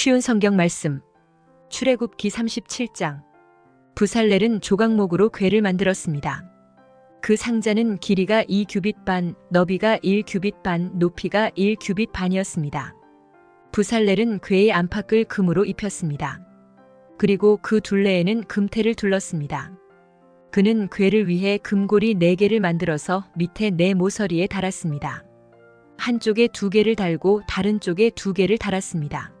쉬운 성경 말씀. 출애굽기 37장. 부살렐은 조각목으로 궤를 만들었습니다. 그 상자는 길이가 2규빗 반, 너비가 1규빗 반, 높이가 1규빗 반이었습니다. 부살렐은 궤의 안팎을 금으로 입혔습니다. 그리고 그 둘레에는 금태를 둘렀습니다. 그는 궤를 위해 금고리 4개를 만들어서 밑에 네 모서리에 달았습니다. 한쪽에 두 개를 달고 다른 쪽에 두 개를 달았습니다.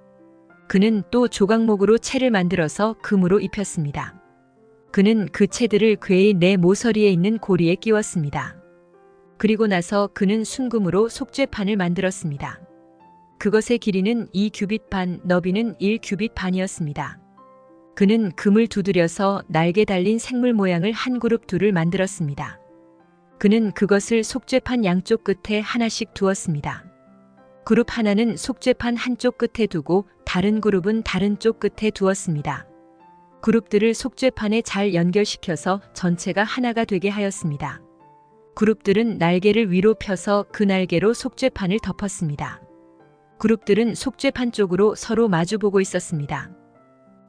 그는 또 조각목으로 채를 만들어서 금으로 입혔습니다. 그는 그 채들을 궤의 네 모서리에 있는 고리에 끼웠습니다. 그리고 나서 그는 순금으로 속죄판을 만들었습니다. 그것의 길이는 2규빗 반, 너비는 1규빗 반이었습니다. 그는 금을 두드려서 날개 달린 생물 모양을 한 그룹 둘을 만들었습니다. 그는 그것을 속죄판 양쪽 끝에 하나씩 두었습니다. 그룹 하나는 속죄판 한쪽 끝에 두고 다른 그룹은 다른 쪽 끝에 두었습니다. 그룹들을 속죄판에 잘 연결시켜서 전체가 하나가 되게 하였습니다. 그룹들은 날개를 위로 펴서 그 날개로 속죄판을 덮었습니다. 그룹들은 속죄판 쪽으로 서로 마주보고 있었습니다.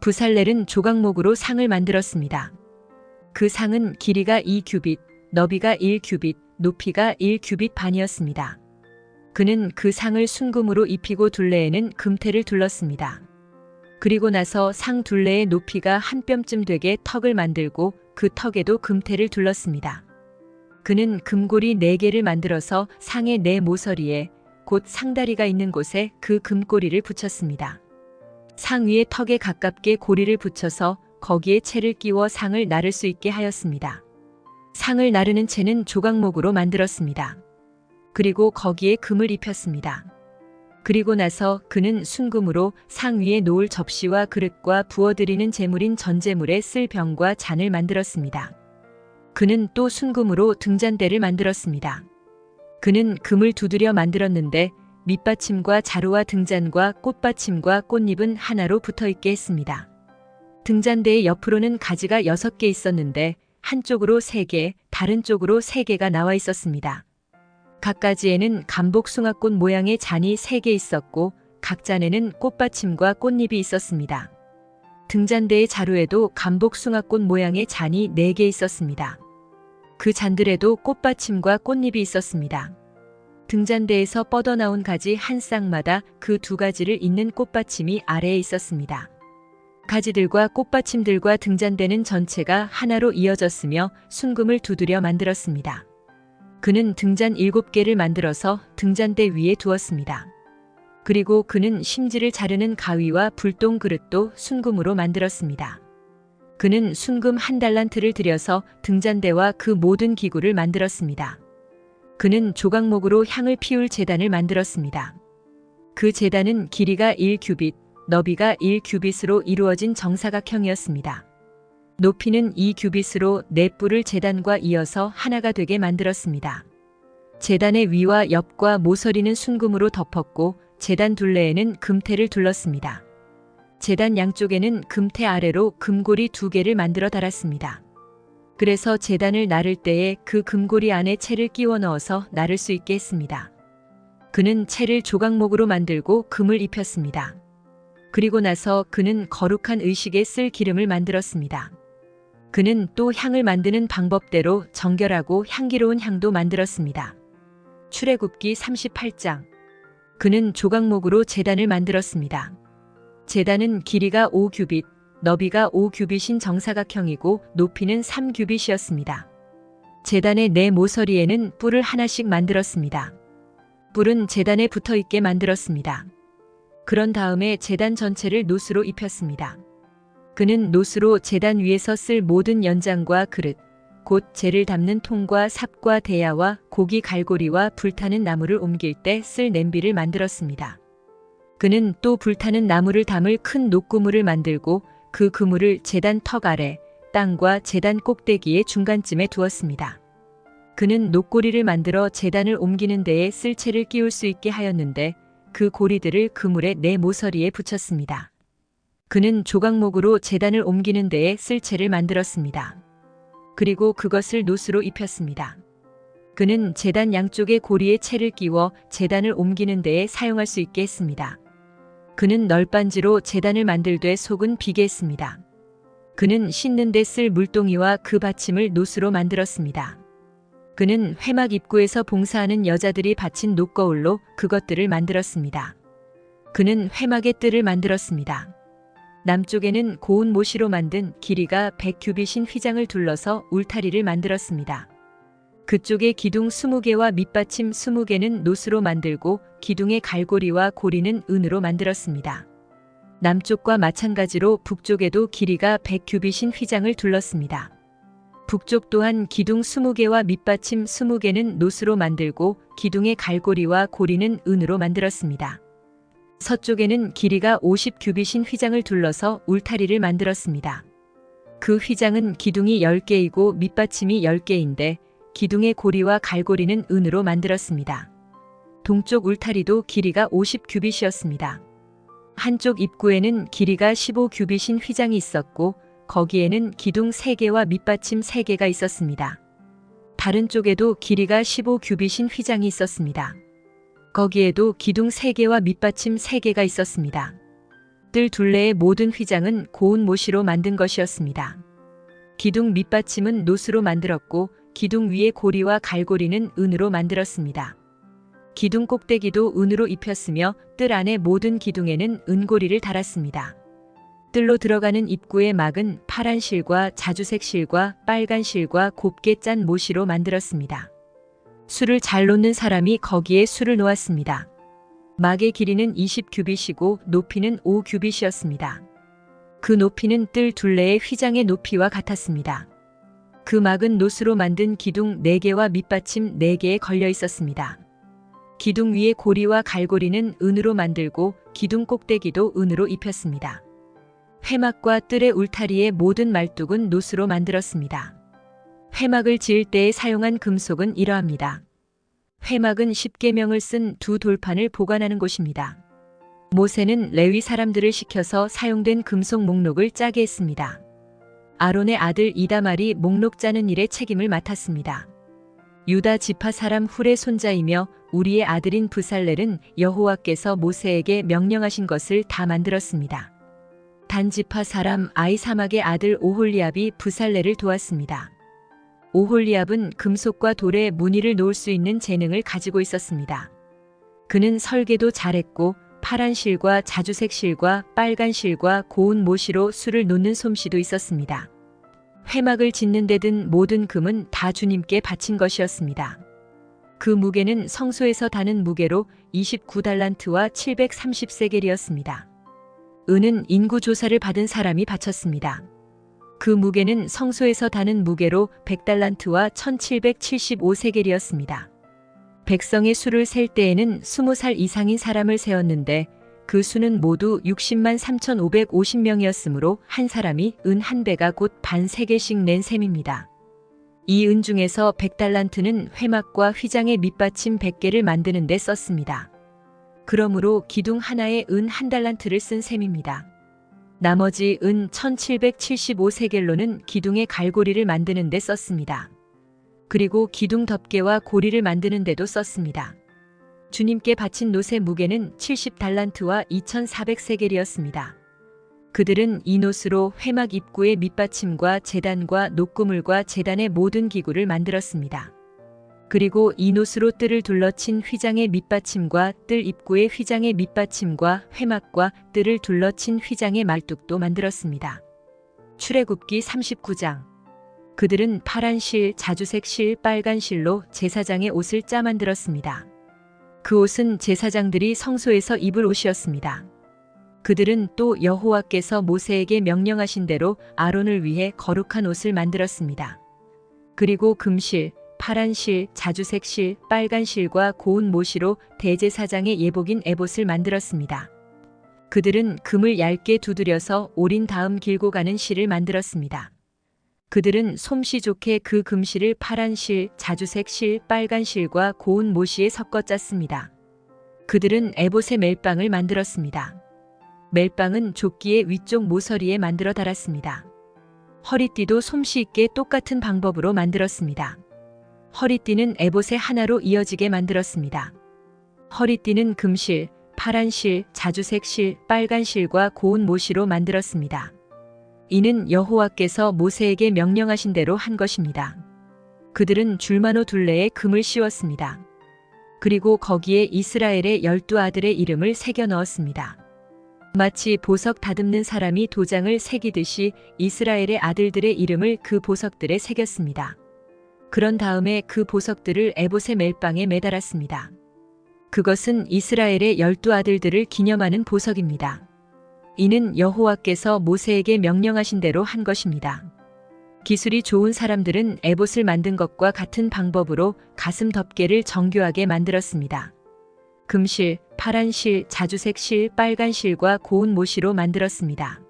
부살렐은 조각목으로 상을 만들었습니다. 그 상은 길이가 2규빗, 너비가 1규빗, 높이가 1규빗 반이었습니다. 그는 그 상을 순금으로 입히고 둘레에는 금태를 둘렀습니다. 그리고 나서 상 둘레의 높이가 한 뼘쯤 되게 턱을 만들고 그 턱에도 금태를 둘렀습니다. 그는 금고리 네 개를 만들어서 상의 네 모서리에 곧 상다리가 있는 곳에 그 금고리를 붙였습니다. 상 위에 턱에 가깝게 고리를 붙여서 거기에 채를 끼워 상을 나를 수 있게 하였습니다. 상을 나르는 채는 조각목으로 만들었습니다. 그리고 거기에 금을 입혔습니다. 그리고 나서 그는 순금으로 상 위에 놓을 접시와 그릇과 부어드리는 제물인 전제물에 쓸 병과 잔을 만들었습니다. 그는 또 순금으로 등잔대를 만들었습니다. 그는 금을 두드려 만들었는데 밑받침과 자루와 등잔과 꽃받침과 꽃잎은 하나로 붙어 있게 했습니다. 등잔대의 옆으로는 가지가 6개 있었는데 한쪽으로 3개, 다른 쪽으로 3개가 나와 있었습니다. 각 가지에는 감복 숭아꽃 모양의 잔이 3개 있었고 각 잔에는 꽃받침과 꽃잎이 있었습니다. 등잔대의 자루에도 감복 숭아꽃 모양의 잔이 4개 있었습니다. 그 잔들에도 꽃받침과 꽃잎이 있었습니다. 등잔대에서 뻗어나온 가지 한 쌍마다 그 두 가지를 잇는 꽃받침이 아래에 있었습니다. 가지들과 꽃받침들과 등잔대는 전체가 하나로 이어졌으며 순금을 두드려 만들었습니다. 그는 등잔 일곱 개를 만들어서 등잔대 위에 두었습니다. 그리고 그는 심지를 자르는 가위와 불똥 그릇도 순금으로 만들었습니다. 그는 순금 한 달란트를 들여서 등잔대와 그 모든 기구를 만들었습니다. 그는 조각목으로 향을 피울 재단을 만들었습니다. 그 재단은 길이가 1규빗, 너비가 1규빗으로 이루어진 정사각형이었습니다. 높이는 2규빗으로 네 뿔을 재단과 이어서 하나가 되게 만들었습니다. 재단의 위와 옆과 모서리는 순금으로 덮었고 재단 둘레에는 금태를 둘렀습니다. 재단 양쪽에는 금태 아래로 금고리 두 개를 만들어 달았습니다. 그래서 재단을 나를 때에 그 금고리 안에 채를 끼워 넣어서 나를 수 있게 했습니다. 그는 채를 조각목으로 만들고 금을 입혔습니다. 그리고 나서 그는 거룩한 의식에 쓸 기름을 만들었습니다. 그는 또 향을 만드는 방법대로 정결하고 향기로운 향도 만들었습니다. 출애굽기 38장 그는 조각목으로 재단을 만들었습니다. 재단은 길이가 5규빗, 너비가 5규빗인 정사각형이고 높이는 3규빗이었습니다. 재단의 네 모서리에는 뿔을 하나씩 만들었습니다. 뿔은 재단에 붙어 있게 만들었습니다. 그런 다음에 재단 전체를 노스로 입혔습니다. 그는 노스로 재단 위에서 쓸 모든 연장과 그릇, 곧 재를 담는 통과 삽과 대야와 고기 갈고리와 불타는 나무를 옮길 때 쓸 냄비를 만들었습니다. 그는 또 불타는 나무를 담을 큰 녹구물을 만들고 그 그물을 재단 턱 아래 땅과 재단 꼭대기의 중간쯤에 두었습니다. 그는 녹고리를 만들어 재단을 옮기는 데에 쓸 채를 끼울 수 있게 하였는데 그 고리들을 그물의 네 모서리에 붙였습니다. 그는 조각목으로 재단을 옮기는 데에 쓸 채를 만들었습니다. 그리고 그것을 노스로 입혔습니다. 그는 재단 양쪽에 고리에 채를 끼워 재단을 옮기는 데에 사용할 수 있게 했습니다. 그는 널빤지로 재단을 만들되 속은 비게 했습니다. 그는 씻는 데 쓸 물동이와 그 받침을 노수로 만들었습니다. 그는 회막 입구에서 봉사하는 여자들이 받친 녹거울로 그것들을 만들었습니다. 그는 회막의 뜰을 만들었습니다. 남쪽에는 고운 모시로 만든 길이가 100규빗인 휘장을 둘러서 울타리를 만들었습니다. 그쪽에 기둥 20개와 밑받침 20개는 노수로 만들고 기둥의 갈고리와 고리는 은으로 만들었습니다. 남쪽과 마찬가지로 북쪽에도 길이가 100규빗인 휘장을 둘렀습니다. 북쪽 또한 기둥 20개와 밑받침 20개는 노수로 만들고 기둥의 갈고리와 고리는 은으로 만들었습니다. 서쪽에는 길이가 50규빗인 휘장을 둘러서 울타리를 만들었습니다. 그 휘장은 기둥이 10개이고 밑받침이 10개인데 기둥의 고리와 갈고리는 은으로 만들었습니다. 동쪽 울타리도 길이가 50규빗이었습니다. 한쪽 입구에는 길이가 15규빗인 휘장이 있었고 거기에는 기둥 3개와 밑받침 3개가 있었습니다. 다른 쪽에도 길이가 15규빗인 휘장이 있었습니다. 거기에도 기둥 3개와 밑받침 3개가 있었습니다. 뜰 둘레의 모든 휘장은 고운 모시로 만든 것이었습니다. 기둥 밑받침은 노수로 만들었고 기둥 위의 고리와 갈고리는 은으로 만들었습니다. 기둥 꼭대기도 은으로 입혔으며 뜰 안의 모든 기둥에는 은고리를 달았습니다. 뜰로 들어가는 입구의 막은 파란 실과 자주색 실과 빨간 실과 곱게 짠 모시로 만들었습니다. 술을 잘 놓는 사람이 거기에 술을 놓았습니다. 막의 길이는 20규빗이고 높이는 5규빗이었습니다. 그 높이는 뜰 둘레의 휘장의 높이와 같았습니다. 그 막은 노수로 만든 기둥 4개와 밑받침 4개에 걸려 있었습니다. 기둥 위의 고리와 갈고리는 은으로 만들고 기둥 꼭대기도 은으로 입혔습니다. 회막과 뜰의 울타리의 모든 말뚝은 노수로 만들었습니다. 회막을 지을 때에 사용한 금속은 이러합니다. 회막은 10계명을 쓴 두 돌판을 보관하는 곳입니다. 모세는 레위 사람들을 시켜서 사용된 금속 목록을 짜게 했습니다. 아론의 아들 이다말이 목록 짜는 일에 책임을 맡았습니다. 유다 지파 사람 훌의 손자이며 우리의 아들인 부살렐은 여호와께서 모세에게 명령하신 것을 다 만들었습니다. 단지파 사람 아이사막의 아들 오홀리압이 부살렐을 도왔습니다. 오홀리압은 금속과 돌에 무늬를 놓을 수 있는 재능을 가지고 있었습니다. 그는 설계도 잘했고 파란 실과 자주색 실과 빨간 실과 고운 모시로 술을 놓는 솜씨도 있었습니다. 회막을 짓는 데든 모든 금은 다 주님께 바친 것이었습니다. 그 무게는 성소에서 다는 무게로 29달란트와 730세겔이었습니다. 은은 인구 조사를 받은 사람이 바쳤습니다. 그 무게는 성소에서 다는 무게로 100달란트와 1775세겔이었습니다. 백성의 수를 셀 때에는 20살 이상인 사람을 세었는데 그 수는 모두 60만 3,550명이었으므로 한 사람이 은 한 배가 곧 반 세개씩 낸 셈입니다. 이 은 중에서 100달란트는 회막과 휘장의 밑받침 100개를 만드는 데 썼습니다. 그러므로 기둥 하나에 은 한 달란트를 쓴 셈입니다. 나머지 은 1775세겔로는 기둥의 갈고리를 만드는 데 썼습니다. 그리고 기둥 덮개와 고리를 만드는 데도 썼습니다. 주님께 바친 놋의 무게는 70달란트와 2400세겔이었습니다. 그들은 이 놋으로 회막 입구의 밑받침과 재단과 녹구물과 재단의 모든 기구를 만들었습니다. 그리고 이 놋으로 뜰을 둘러친 휘장의 밑받침과 뜰 입구의 휘장의 밑받침과 회막과 뜰을 둘러친 휘장의 말뚝도 만들었습니다. 출애굽기 39장 그들은 파란 실, 자주색 실, 빨간 실로 제사장의 옷을 짜 만들었습니다. 그 옷은 제사장들이 성소에서 입을 옷이었습니다. 그들은 또 여호와께서 모세에게 명령하신 대로 아론을 위해 거룩한 옷을 만들었습니다. 그리고 금실, 파란 실, 자주색 실, 빨간 실과 고운 모시로 대제사장의 예복인 에봇을 만들었습니다. 그들은 금을 얇게 두드려서 오린 다음 길고 가는 실을 만들었습니다. 그들은 솜씨 좋게 그 금실을 파란 실, 자주색 실, 빨간 실과 고운 모시에 섞어 짰습니다. 그들은 에봇의 멜빵을 만들었습니다. 멜빵은 조끼의 위쪽 모서리에 만들어 달았습니다. 허리띠도 솜씨 있게 똑같은 방법으로 만들었습니다. 허리띠는 에봇의 하나로 이어지게 만들었습니다. 허리띠는 금실, 파란 실, 자주색 실, 빨간 실과 고운 모시로 만들었습니다. 이는 여호와께서 모세에게 명령하신 대로 한 것입니다. 그들은 줄마노 둘레에 금을 씌웠습니다. 그리고 거기에 이스라엘의 열두 아들의 이름을 새겨 넣었습니다. 마치 보석 다듬는 사람이 도장을 새기듯이 이스라엘의 아들들의 이름을 그 보석들에 새겼습니다. 그런 다음에 그 보석들을 에봇의 멜빵에 매달았습니다. 그것은 이스라엘의 열두 아들들을 기념하는 보석입니다. 이는 여호와께서 모세에게 명령하신 대로 한 것입니다. 기술이 좋은 사람들은 에봇을 만든 것과 같은 방법으로 가슴 덮개를 정교하게 만들었습니다. 금실, 파란 실, 자주색 실, 빨간 실과 고운 모시로 만들었습니다.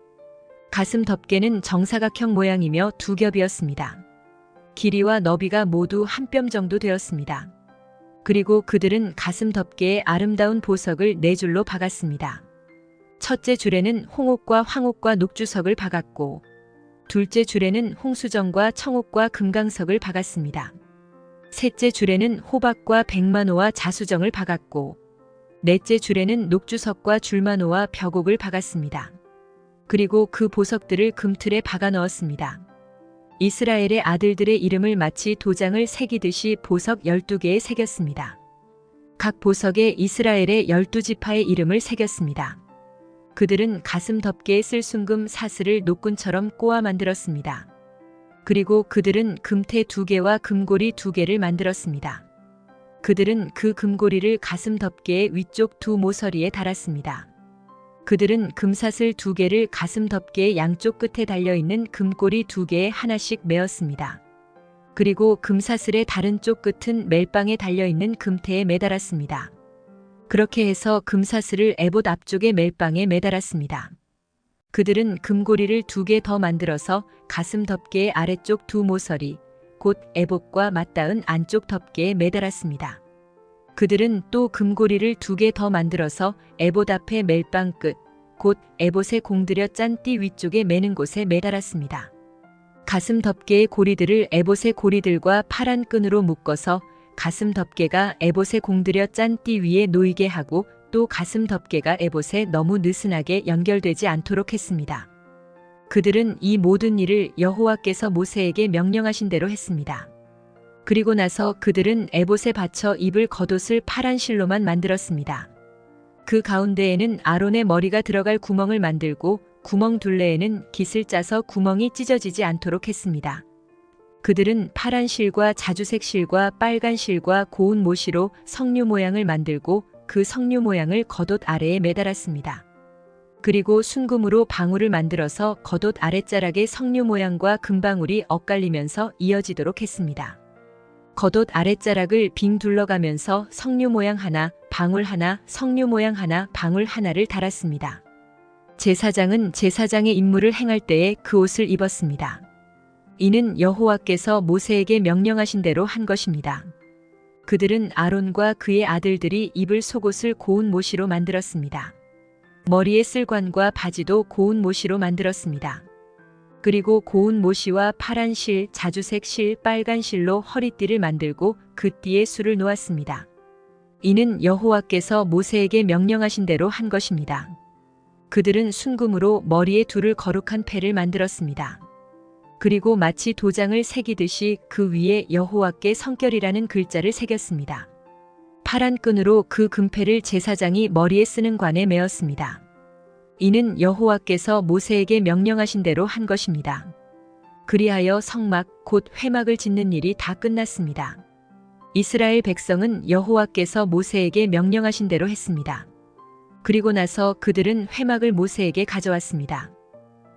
가슴 덮개는 정사각형 모양이며 두 겹이었습니다. 길이와 너비가 모두 한 뼘 정도 되었습니다. 그리고 그들은 가슴 덮개에 아름다운 보석을 네 줄로 박았습니다. 첫째 줄에는 홍옥과 황옥과 녹주석을 박았고, 둘째 줄에는 홍수정과 청옥과 금강석을 박았습니다. 셋째 줄에는 호박과 백만호와 자수정을 박았고, 넷째 줄에는 녹주석과 줄만호와 벽옥을 박았습니다. 그리고 그 보석들을 금틀에 박아 넣었습니다. 이스라엘의 아들들의 이름을 마치 도장을 새기듯이 보석 12개에 새겼습니다. 각 보석에 이스라엘의 12지파의 이름을 새겼습니다. 그들은 가슴 덮개에 쓸 순금 사슬을 노끈처럼 꼬아 만들었습니다. 그리고 그들은 금태 두 개와 금고리 두 개를 만들었습니다. 그들은 그 금고리를 가슴 덮개의 위쪽 두 모서리에 달았습니다. 그들은 금사슬 두 개를 가슴 덮개의 양쪽 끝에 달려있는 금꼬리 두 개에 하나씩 메었습니다. 그리고 금사슬의 다른 쪽 끝은 멜빵에 달려있는 금태에 매달았습니다. 그렇게 해서 금사슬을 에봇 앞쪽의 멜빵에 매달았습니다. 그들은 금고리를 두 개 더 만들어서 가슴 덮개의 아래쪽 두 모서리, 곧 에봇과 맞닿은 안쪽 덮개에 매달았습니다. 그들은 또 금고리를 두 개 더 만들어서 에봇 앞에 멜빵 끝, 곧 에봇에 공들여 짠 띠 위쪽에 매는 곳에 매달았습니다. 가슴 덮개의 고리들을 에봇의 고리들과 파란 끈으로 묶어서 가슴 덮개가 에봇에 공들여 짠 띠 위에 놓이게 하고 또 가슴 덮개가 에봇에 너무 느슨하게 연결되지 않도록 했습니다. 그들은 이 모든 일을 여호와께서 모세에게 명령하신 대로 했습니다. 그리고 나서 그들은 에봇에 받쳐 입을 겉옷을 파란 실로만 만들었습니다. 그 가운데에는 아론의 머리가 들어갈 구멍을 만들고 구멍 둘레에는 깃을 짜서 구멍이 찢어지지 않도록 했습니다. 그들은 파란 실과 자주색 실과 빨간 실과 고운 모시로 석류 모양을 만들고 그 석류 모양을 겉옷 아래에 매달았습니다. 그리고 순금으로 방울을 만들어서 겉옷 아랫자락의 석류 모양과 금방울이 엇갈리면서 이어지도록 했습니다. 겉옷 아랫자락을 빙 둘러가면서 석류 모양 하나, 방울 하나, 석류 모양 하나, 방울 하나를 달았습니다. 제사장은 제사장의 임무를 행할 때에 그 옷을 입었습니다. 이는 여호와께서 모세에게 명령하신 대로 한 것입니다. 그들은 아론과 그의 아들들이 입을 속옷을 고운 모시로 만들었습니다. 머리에 쓸관과 바지도 고운 모시로 만들었습니다. 그리고 고운 모시와 파란 실, 자주색 실, 빨간 실로 허리띠를 만들고 그 띠에 술을 놓았습니다. 이는 여호와께서 모세에게 명령하신 대로 한 것입니다. 그들은 순금으로 머리에 둘을 거룩한 패를 만들었습니다. 그리고 마치 도장을 새기듯이 그 위에 여호와께 성결이라는 글자를 새겼습니다. 파란 끈으로 그 금패를 제사장이 머리에 쓰는 관에 메었습니다. 이는 여호와께서 모세에게 명령하신 대로 한 것입니다. 그리하여 성막 곧 회막을 짓는 일이 다 끝났습니다. 이스라엘 백성은 여호와께서 모세에게 명령하신 대로 했습니다. 그리고 나서 그들은 회막을 모세에게 가져왔습니다.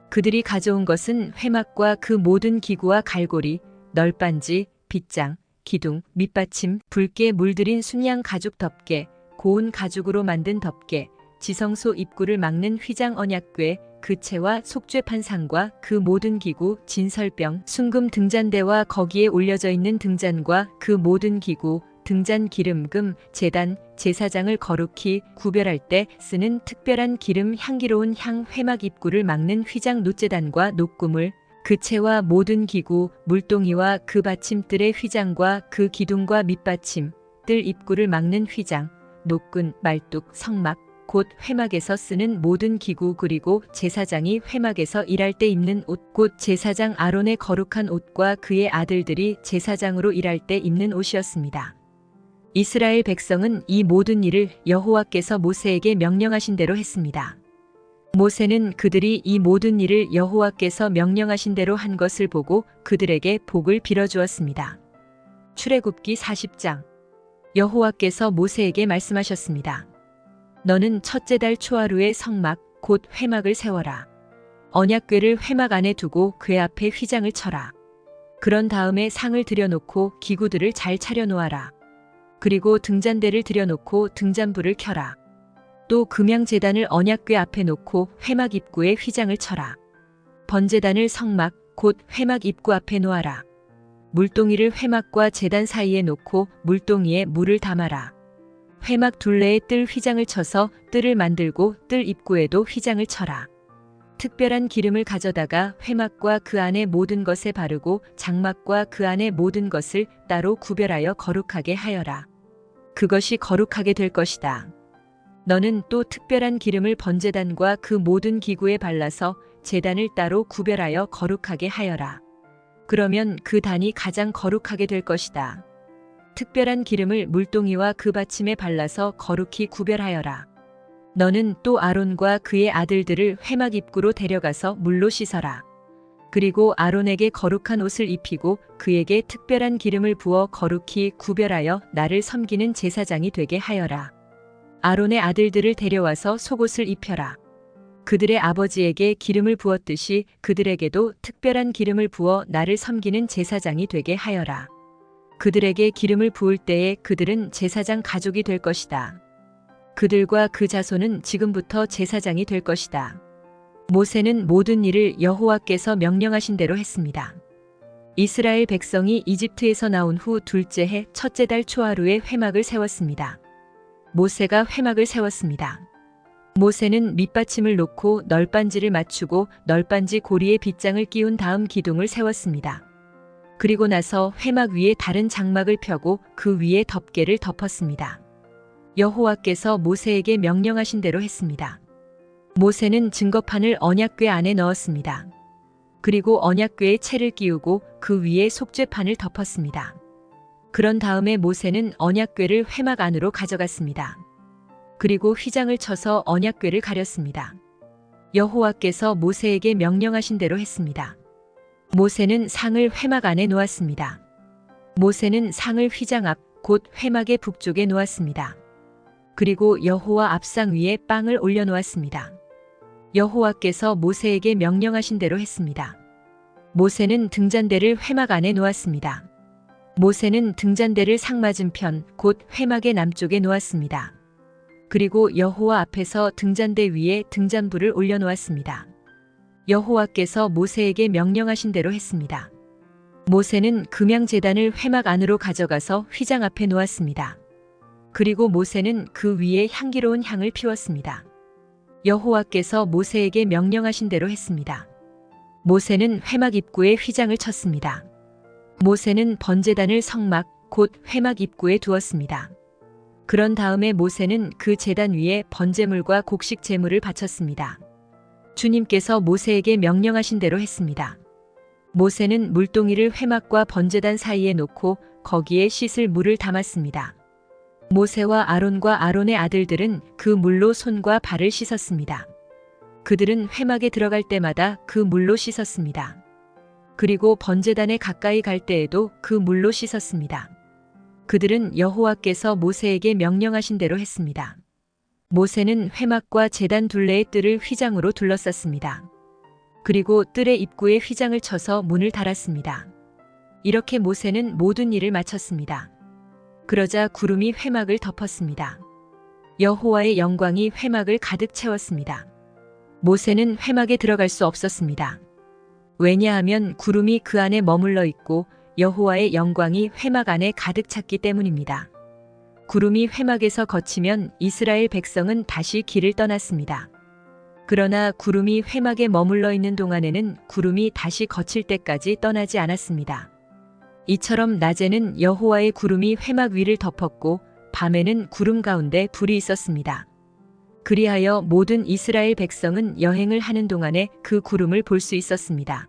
그들이 가져온 것은 회막과 그 모든 기구와 갈고리, 널빤지, 빗장, 기둥, 밑받침, 붉게 물들인 순양 가죽 덮개, 고운 가죽으로 만든 덮개, 지성소 입구를 막는 휘장 언약궤, 그 채와 속죄판상과 그 모든 기구, 진설병, 순금 등잔대와 거기에 올려져 있는 등잔과 그 모든 기구, 등잔 기름금, 재단, 제사장을 거룩히 구별할 때 쓰는 특별한 기름 향기로운 향 회막 입구를 막는 휘장 노재단과 녹구물, 그 채와 모든 기구, 물동이와 그 받침들의 휘장과 그 기둥과 밑받침, 뜰 입구를 막는 휘장, 녹근, 말뚝, 성막, 곧 회막에서 쓰는 모든 기구 그리고 제사장이 회막에서 일할 때 입는 옷, 곧 제사장 아론의 거룩한 옷과 그의 아들들이 제사장으로 일할 때 입는 옷이었습니다. 이스라엘 백성은 이 모든 일을 여호와께서 모세에게 명령하신 대로 했습니다. 모세는 그들이 이 모든 일을 여호와께서 명령하신 대로 한 것을 보고 그들에게 복을 빌어 주었습니다. 출애굽기 40장 여호와께서 모세에게 말씀하셨습니다. 너는 첫째 달 초하루에 성막 곧 회막을 세워라. 언약궤를 회막 안에 두고 궤 앞에 휘장을 쳐라. 그런 다음에 상을 들여놓고 기구들을 잘 차려놓아라. 그리고 등잔대를 들여놓고 등잔불을 켜라. 또 금양재단을 언약궤 앞에 놓고 회막 입구에 휘장을 쳐라. 번제단을 성막 곧 회막 입구 앞에 놓아라. 물동이를 회막과 재단 사이에 놓고 물동이에 물을 담아라. 회막 둘레에 뜰 휘장을 쳐서 뜰을 만들고 뜰 입구에도 휘장을 쳐라. 특별한 기름을 가져다가 회막과 그 안의 모든 것에 바르고 장막과 그 안의 모든 것을 따로 구별하여 거룩하게 하여라. 그것이 거룩하게 될 것이다. 너는 또 특별한 기름을 번제단과 그 모든 기구에 발라서 제단을 따로 구별하여 거룩하게 하여라. 그러면 그 단이 가장 거룩하게 될 것이다. 특별한 기름을 물동이와 그 받침에 발라서 거룩히 구별하여라. 너는 또 아론과 그의 아들들을 회막 입구로 데려가서 물로 씻어라. 그리고 아론에게 거룩한 옷을 입히고 그에게 특별한 기름을 부어 거룩히 구별하여 나를 섬기는 제사장이 되게 하여라. 아론의 아들들을 데려와서 속옷을 입혀라. 그들의 아버지에게 기름을 부었듯이 그들에게도 특별한 기름을 부어 나를 섬기는 제사장이 되게 하여라. 그들에게 기름을 부을 때에 그들은 제사장 가족이 될 것이다. 그들과 그 자손은 지금부터 제사장이 될 것이다. 모세는 모든 일을 여호와께서 명령하신 대로 했습니다. 이스라엘 백성이 이집트에서 나온 후 둘째 해 첫째 달 초하루에 회막을 세웠습니다. 모세가 회막을 세웠습니다. 모세는 밑받침을 놓고 널빤지를 맞추고 널빤지 고리에 빗장을 끼운 다음 기둥을 세웠습니다. 그리고 나서 회막 위에 다른 장막을 펴고 그 위에 덮개를 덮었습니다. 여호와께서 모세에게 명령하신 대로 했습니다. 모세는 증거판을 언약궤 안에 넣었습니다. 그리고 언약궤에 채를 끼우고 그 위에 속죄판을 덮었습니다. 그런 다음에 모세는 언약궤를 회막 안으로 가져갔습니다. 그리고 휘장을 쳐서 언약궤를 가렸습니다. 여호와께서 모세에게 명령하신 대로 했습니다. 모세는 상을 회막 안에 놓았습니다. 모세는 상을 휘장 앞 곧 회막의 북쪽에 놓았습니다. 그리고 여호와 앞상 위에 빵을 올려놓았습니다. 여호와께서 모세에게 명령하신 대로 했습니다. 모세는 등잔대를 회막 안에 놓았습니다. 모세는 등잔대를 상 맞은편 곧 회막의 남쪽에 놓았습니다. 그리고 여호와 앞에서 등잔대 위에 등잔불을 올려놓았습니다. 여호와께서 모세에게 명령하신 대로 했습니다. 모세는 금양재단을 회막 안으로 가져가서 휘장 앞에 놓았습니다. 그리고 모세는 그 위에 향기로운 향을 피웠습니다. 여호와께서 모세에게 명령하신 대로 했습니다. 모세는 회막 입구에 휘장을 쳤습니다. 모세는 번제단을 성막 곧 회막 입구에 두었습니다. 그런 다음에 모세는 그 제단 위에 번제물과 곡식 제물을 바쳤습니다. 주님께서 모세에게 명령하신 대로 했습니다. 모세는 물동이를 회막과 번제단 사이에 놓고 거기에 씻을 물을 담았습니다. 모세와 아론과 아론의 아들들은 그 물로 손과 발을 씻었습니다. 그들은 회막에 들어갈 때마다 그 물로 씻었습니다. 그리고 번제단에 가까이 갈 때에도 그 물로 씻었습니다. 그들은 여호와께서 모세에게 명령하신 대로 했습니다. 모세는 회막과 제단 둘레의 뜰을 휘장으로 둘러쌌습니다. 그리고 뜰의 입구에 휘장을 쳐서 문을 달았습니다. 이렇게 모세는 모든 일을 마쳤습니다. 그러자 구름이 회막을 덮었습니다. 여호와의 영광이 회막을 가득 채웠습니다. 모세는 회막에 들어갈 수 없었습니다. 왜냐하면 구름이 그 안에 머물러 있고 여호와의 영광이 회막 안에 가득 찼기 때문입니다. 구름이 회막에서 거치면 이스라엘 백성은 다시 길을 떠났습니다. 그러나 구름이 회막에 머물러 있는 동안에는 구름이 다시 거칠 때까지 떠나지 않았습니다. 이처럼 낮에는 여호와의 구름이 회막 위를 덮었고 밤에는 구름 가운데 불이 있었습니다. 그리하여 모든 이스라엘 백성은 여행을 하는 동안에 그 구름을 볼 수 있었습니다.